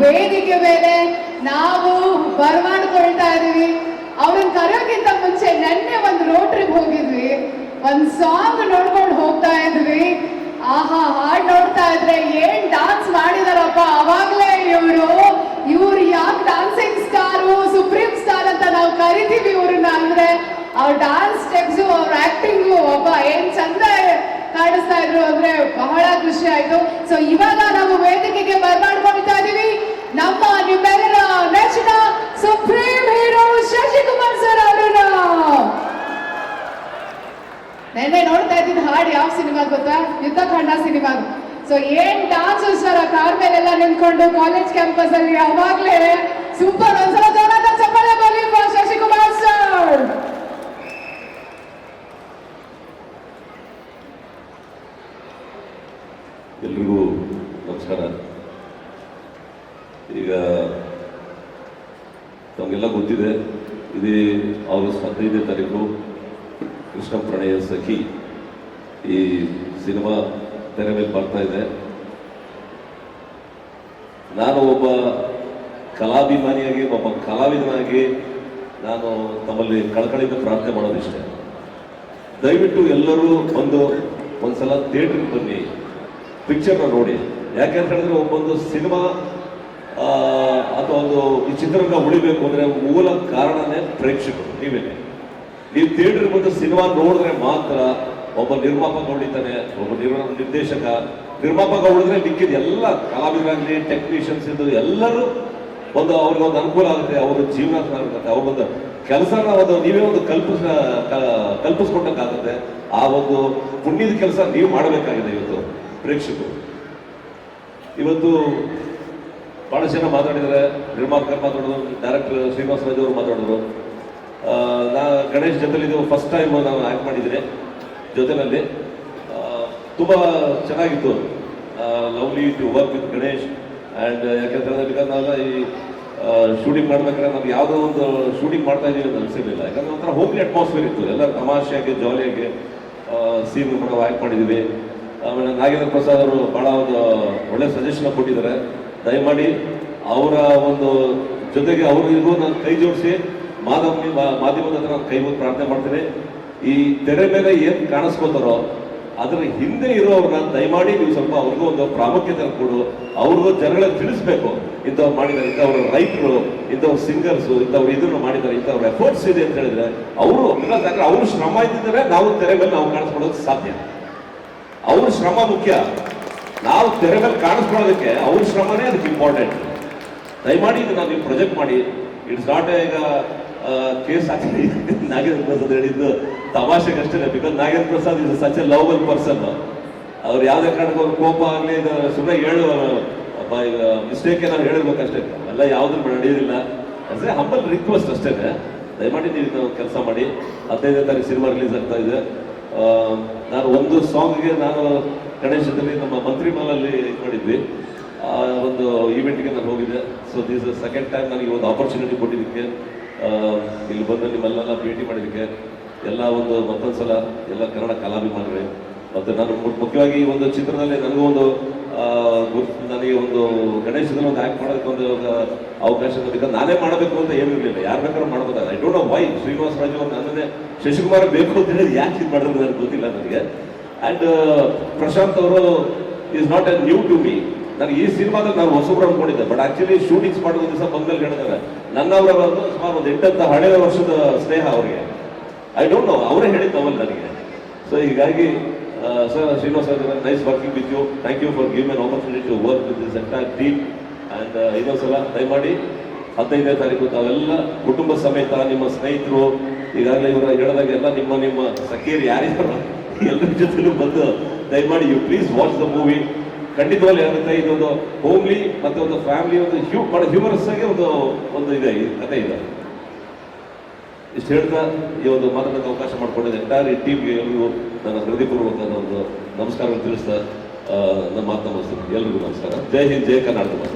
ವೇದಿಕೆ ಮೇಲೆ ನಾವು ಬರ್ಮಾಡ್ಕೊಳ್ತಾ ಇದೀವಿ ಅವ್ರನ್ನ ಕರೆಯೋಕ್ಕಿಂತ ಮುಂಚೆ ನೆನ್ನೆ ಒಂದು ರೋಡ್ ಟ್ರಿಪ್ ಹೋಗಿದ್ವಿ. ಒಂದ್ ಸಾಂಗ್ ನೋಡ್ಕೊಂಡು ಹೋಗ್ತಾ ಇದ್ವಿ. ಆಹಾ, ಹಾಡ್ ನೋಡ್ತಾ ಇದ್ರೆ ಏನ್ ಡಾನ್ಸ್ ಮಾಡಿದಾರಪ್ಪ? ಅವಾಗ್ಲೇ ಇವರು, ಇವ್ರು ಯಾಕೆ ಡಾನ್ಸಿಂಗ್ ಸ್ಟಾರು ಸುಪ್ರೀಂ ಸ್ಟಾರ್ ಅಂತ ನಾವು ಕರಿತೀವಿ ಇವ್ರನ್ನ ಅಂದ್ರೆ. ಅವ್ರ ಡಾನ್ಸ್ ಸ್ಟೆಪ್ಸ್ ಅವ್ರ ಆಕ್ಟಿಂಗು ಒಬ್ಬ ಏನ್ ಚಂದ ಕಾಣಿಸ್ತಾ ಇದ್ರು ಅಂದ್ರೆ ಬಹಳ ಖುಷಿ ಆಯ್ತು. ಸೊ ಇವಾಗ ನಾವು ವೇದಿಕೆಗೆ ಬರ್ಮಾಡ್ಕೊಳ್ತಾ ಇದೀವಿ ನಮ್ಮ ನಿಮ್ಮೆಲ್ಲರ ನೆಚ್ಚಿನ ಸುಪ್ರೀಂ ಹೀರೋ ಶಶಿಕುಮಾರ್ ಸರ್ ಅವರನ್ನ. ನೆನ್ನೆ ನೋಡ್ತಾ ಇದ್ದಿದ್ದು ಹಾಡು ಯಾವ ಸಿನಿಮಾ ಗೊತ್ತಾ? ಯುದ್ಧಖಂಡ ಸಿನಿಮಾ. ಸೊ ಏನ್ ಡಾನ್ಸ್ ಸರ್ ಆ ಕಾರ್ ಮೇಲೆಲ್ಲ ನಿಂತ್ಕೊಂಡು ಕಾಲೇಜ್ ಕ್ಯಾಂಪಸ್ ಅಲ್ಲಿ ಅವಾಗ್ಲೇ ಸೂಪರ್ ಒಂದ್ಸಲ ಜೋರಾದ ಚಪ್ಪಾಳೆ ಬರಲಿ ಶಶಿಕುಮಾರ್ ಸರ್ ಎಲ್ರಿಗೂ ನಮಸ್ಕಾರ. ಈಗ ತಮಗೆಲ್ಲ ಗೊತ್ತಿದೆ, ಇದೇ ಆಗಸ್ಟ್ ಹದಿನೈದನೇ ತಾರೀಕು ಕೃಷ್ಣ ಪ್ರಣಯ ಸಖಿ ಈ ಸಿನಿಮಾ ತೆರೆ ಮೇಲೆ ಬರ್ತಾ ಇದೆ. ನಾನು ಒಬ್ಬ ಕಲಾಭಿಮಾನಿಯಾಗಿ, ಒಬ್ಬ ಕಲಾವಿದನಾಗಿ ನಾನು ತಮ್ಮಲ್ಲಿ ಕಳಕಳಿಯಿಂದ ಪ್ರಾರ್ಥನೆ ಮಾಡೋದಿಷ್ಟೇ ದಯವಿಟ್ಟು ಎಲ್ಲರೂ ಒಂದು ಒಂದ್ಸಲ ಥಿಯೇಟ್ರಿಗೆ ಬನ್ನಿ ಪಿಕ್ಚರ್ನ ನೋಡಿ. ಯಾಕೆ ಅಂತ ಹೇಳಿದ್ರೆ ಒಬ್ಬೊಂದು ಸಿನಿಮಾ ಅಥವಾ ಒಂದು ಈ ಚಿತ್ರರಂಗ ಉಳಿಬೇಕು ಅಂದ್ರೆ ಮೂಲ ಕಾರಣನೇ ಪ್ರೇಕ್ಷಕರು, ನೀವೇನೆ. ನೀವು ಥಿಯೇಟರ್ ಬಂದು ಸಿನಿಮಾ ನೋಡಿದ್ರೆ ಮಾತ್ರ ಒಬ್ಬ ನಿರ್ಮಾಪಕ ಉಳಿತಾನೆ, ಒಬ್ಬ ನಿರ್ಮ ನಿರ್ದೇಶಕ. ನಿರ್ಮಾಪಕ ಉಳಿದ್ರೆ ಮಿಕ್ಕಿದ ಎಲ್ಲ ಕಲಾವಿದರಾಗಲಿ ಟೆಕ್ನಿಷಿಯನ್ಸ್ ಇದ್ದು ಎಲ್ಲರೂ ಒಂದು ಅವ್ರಿಗೆ ಒಂದು ಅನುಕೂಲ ಆಗುತ್ತೆ, ಅವ್ರ ಜೀವನ ಆಗುತ್ತೆ ಅವ್ರಿಗೊಂದು ಕೆಲಸನ ಒಂದು ನೀವೇ ಒಂದು ಕಲ್ಪಿಸ, ಕ- ಕಲ್ಪಿಸ್ಕೊಟ್ಟಂಗಾಗುತ್ತೆ ಆ ಒಂದು ಪುಣ್ಯದ ಕೆಲಸ ನೀವು ಮಾಡಬೇಕಾಗಿದೆ ಇವತ್ತು ಪ್ರೇಕ್ಷಕರು. ಇವತ್ತು ಬಹಳ ಜನ ಮಾತಾಡಿದ್ದಾರೆ ನಿರ್ಮಾಪಕರು ಮಾತಾಡಿದ್ರು ಡೈರೆಕ್ಟರ್ ಶ್ರೀನಿವಾಸ ರಾಜು ಅವರು ಮಾತಾಡಿದ್ರು. ನಾ ಗಣೇಶ್ ಜೊತೆಲಿ ಫಸ್ಟ್ ಟೈಮ್ ನಾನು ಆ್ಯಕ್ಟ್ ಮಾಡಿದ್ದೀನಿ ಜೊತೆನಲ್ಲಿ ತುಂಬ ಚೆನ್ನಾಗಿತ್ತು lovely to work with Ganesh and ಯಾಕೆಂದ್ರೆ ಬಿಕಾಸ್ ನಾವೆಲ್ಲ ಈ ಶೂಟಿಂಗ್ ಮಾಡ್ಬೇಕಾದ್ರೆ ನಾವು ಯಾವುದೋ ಒಂದು ಶೂಟಿಂಗ್ ಮಾಡ್ತಾ ಇದ್ದೀವಿ ಅಂತ ಅನಿಸಿರಲಿಲ್ಲ. ಯಾಕಂದ್ರೆ ಒಂಥರ ಹೋಮ್ಲಿ ಅಟ್ಮಾಸ್ಫಿಯರ್ ಇತ್ತು. ಎಲ್ಲ ತಮಾಷೆಯಾಗಿ ಜಾಲಿಯಾಗಿ ಸೀನ್ ಕೂಡ ಆ್ಯಕ್ಟ್ ಮಾಡಿದ್ದೀವಿ ಆಮೇಲೆ ನಾಗೇಂದ್ರ ಪ್ರಸಾದ್ ಅವರು ಭಾಳ ಒಂದು ಒಳ್ಳೆ ಸಜೆಷನ್ ಕೊಟ್ಟಿದ್ದಾರೆ. ದಯಮಾಡಿ ಅವರ ಒಂದು ಜೊತೆಗೆ ಅವರಿಗೂ ನಾನು ಕೈ ಜೋಡಿಸಿ ಮಾಧ್ಯಮ ಮಾಧ್ಯಮದ ಹತ್ರ ಕೈ ಮುಗಿದು ಪ್ರಾರ್ಥನೆ ಮಾಡ್ತೀನಿ. ಈ ತೆರೆ ಮೇಲೆ ಏನು ಕಾಣಿಸ್ಕೋತಾರೋ ಅದರ ಹಿಂದೆ ಇರೋವ್ರನ್ನ ದಯಮಾಡಿ ನೀವು ಸ್ವಲ್ಪ ಅವ್ರಿಗೂ ಒಂದು ಪ್ರಾಮುಖ್ಯತೆ ಕೊಡು. ಅವ್ರಿಗೂ ಜನಗಳ ತಿಳಿಸ್ಬೇಕು. ಇಂಥವ್ರು ಮಾಡಿದ್ದಾರೆ, ಇಂಥವ್ರ ರೈತರು ಇಂಥವ್ರು ಸಿಂಗರ್ಸ್, ಇಂಥವ್ರು ಇದನ್ನು ಮಾಡಿದ್ದಾರೆ, ಇಂಥವ್ರ ಎಫರ್ಟ್ಸ್ ಇದೆ ಅಂತ ಹೇಳಿದ್ರೆ ಅವರು ಅವರು ಶ್ರಮ ಇದ್ದಿದ್ದಾರೆ ನಾವು ತೆರೆ ಮೇಲೆ ನಾವು ಕಾಣಿಸ್ಕೊಳ್ಳೋದು ಸಾಧ್ಯ. ಅವ್ರ ಶ್ರಮ ಮುಖ್ಯ. ನಾವು ತೆರೆ ಕಾಣಿಸ್ಕೊಳ್ಳೋದಕ್ಕೆ ಅವ್ರ ಶ್ರಮನೇ ಅದಕ್ಕೆ ಇಂಪಾರ್ಟೆಂಟ್ ದಯಮಾಡಿ ನಾವು ನೀವು ಪ್ರೊಜೆಕ್ಟ್ ಮಾಡಿ. ಇಟ್ಸ್ ನಾಟ್ ಈಗ ಕೇಸ್ ಹಾಕಿ ನಾಗೇಂದ್ರ ಪ್ರಸಾದ್ ಹೇಳಿದ್ದು ತಮಾಷೆಗಷ್ಟೇ because Nagendra Prasad is such a lovable person ಅವ್ರು ಯಾವುದೇ ಕಾರಣಕ್ಕೂ ಅವ್ರ ಕೋಪ ಆಗಲಿ, ಇದು ಸುಮ್ಮನೆ ಈಗ ಮಿಸ್ಟೇಕ್ ಏನಾದ್ರು ಹೇಳಿರ್ಬೇಕಷ್ಟೇ ಎಲ್ಲ ಯಾವ್ದು ನಡೆಯೋದಿಲ್ಲ. ಅಂದರೆ ಹಂಬಲ್ ರಿಕ್ವೆಸ್ಟ್ ಅಷ್ಟೇ. ದಯಮಾಡಿ ನೀವು ಕೆಲಸ ಮಾಡಿ. ಹದಿನೈದನೇ ತಾರೀಕು ಸಿನಿಮಾ ರಿಲೀಸ್ ಆಗ್ತಾ ಇದೆ. ನಾನು ಒಂದು ಸಾಂಗ್ಗೆ ನಾನು ಗಣೇಶದಲ್ಲಿ ನಮ್ಮ ಮಂತ್ರಿ ಮಾಲಲ್ಲಿ ಮಾಡಿದ್ವಿ. ಆ ಒಂದು ಈವೆಂಟ್ಗೆ ನಾನು ಹೋಗಿದ್ದೆ. ಸೊ ದಿಸ್ ಸೆಕೆಂಡ್ ಟೈಮ್ ನನಗೆ ಒಂದು ಆಪರ್ಚುನಿಟಿ ಕೊಟ್ಟಿದ್ದಕ್ಕೆ ಇಲ್ಲಿ ಬಂದು ನಿಮ್ಮೆಲ್ಲ ಭೇಟಿ ಮಾಡಿದ್ದಕ್ಕೆ, ಎಲ್ಲ ಒಂದು ಮತ್ತೊಂದು ಸಲ ಎಲ್ಲ ಕನ್ನಡ ಕಲಾಭಿಮಾನಿಗಳೇ, ಮತ್ತು ನಾನು ಮುಖ್ಯವಾಗಿ ಈ ಒಂದು ಚಿತ್ರದಲ್ಲಿ ನನಗೂ ಒಂದು ನನಗೆ ಒಂದು ಗಣೇಶದಲ್ಲಿ ಒಂದು ಆ್ಯಕ್ಟ್ ಮಾಡೋದಕ್ಕೆ ಒಂದು ಅವಕಾಶ ಬೇಕಾದ್ರೆ ನಾನೇ ಮಾಡಬೇಕು ಅಂತ ಏನೂ ಇರಲಿಲ್ಲ. ಯಾರು ಬೇಕಾದ್ರೂ ಮಾಡ್ಬೋದು. I don't know why Srinivasa Raju ನನ್ನನ್ನೇ ಶಶಿಕುಮಾರ್ ಬೇಕು ಅಂತ ಹೇಳಿ ಯಾಕೆ ಇದು ಮಾಡಿದ್ರು ನನಗೆ ಗೊತ್ತಿಲ್ಲ ನನಗೆ. ಆ್ಯಂಡ್ ಪ್ರಶಾಂತ್ ಅವರು is not a new to me ನನಗೆ ಈ ಸಿನಿಮಾದಲ್ಲಿ ನಾನು ಹೊಸಬ್ರು ಅನ್ಕೊಂಡಿದ್ದೆ. ಬಟ್ ಆಕ್ಚುಲಿ ಶೂಟಿಂಗ್ಸ್ ಮಾಡುವ ದಿವಸ ಬಂದಲ್ಲಿ ಹೇಳಿದ್ದಾರೆ. ನನ್ನವರ ಬಂದು ಸುಮಾರು ಒಂದು ಎಂಟಂತ ಹಳೆಯ ವರ್ಷದ ಸ್ನೇಹ ಅವರಿಗೆ. ಐ ಡೋಂಟ್ ನೋ ಅವರೇ ಹೇಳಿದ್ದು ಅವಲ್ಲ ನನಗೆ. ಸೊ ಹೀಗಾಗಿ sir, Srinivasa nice working with you thank you for give an opportunity to work with this entire team and ಇನ್ನೊಂದ್ಸಲ ದಯಮಾಡಿ ಹದಿನೈದನೇ ತಾರೀಕು ತಾವೆಲ್ಲ ಕುಟುಂಬ ಸಮೇತ ನಿಮ್ಮ ಸ್ನೇಹಿತರು, ಈಗಾಗಲೇ ಇವರ ಹೇಳಿದಾಗೆಲ್ಲ ನಿಮ್ಮ ನಿಮ್ಮ ಸಖಿಯರು ಯಾರಿದ್ದಾರೋ? ಎಲ್ಲರ ಜೊತೆಲೂ ಬಂದು ದಯಮಾಡಿ you please watch the movie ಖಂಡಿತವಾಗಿ ಏನಾಗುತ್ತೆ, ಇದೊಂದು ಹೋಮ್ಲಿ ಮತ್ತೆ ಒಂದು ಫ್ಯಾಮಿಲಿ ಒಂದು ಹ್ಯೂ ಬಹಳ ಹ್ಯೂಮರಸ್ ಆಗಿ ಒಂದು ಒಂದು ಇದೆ ಕಥೆ ಇದೆ. ಇಷ್ಟು ಹೇಳ್ತಾ ಈ ಒಂದು ಮಾತಾಡಕ್ಕೆ ಅವಕಾಶ ಮಾಡಿಕೊಂಡಿದ್ದೆ ಎಂಟೈರ್ ಈ ಟೀಮ್ಗೆ ಎಲ್ರಿಗೂ ನನ್ನ ಹೃದಯಪೂರ್ವಕ ಒಂದು ನಮಸ್ಕಾರ ತಿಳಿಸ್ತಾ ನಮ್ಮ ಎಲ್ಲರಿಗೂ ಎಲ್ರಿಗೂ ನಮಸ್ಕಾರ. ಜೈ ಹಿಂದ್, ಜೈ ಕರ್ನಾಟಕ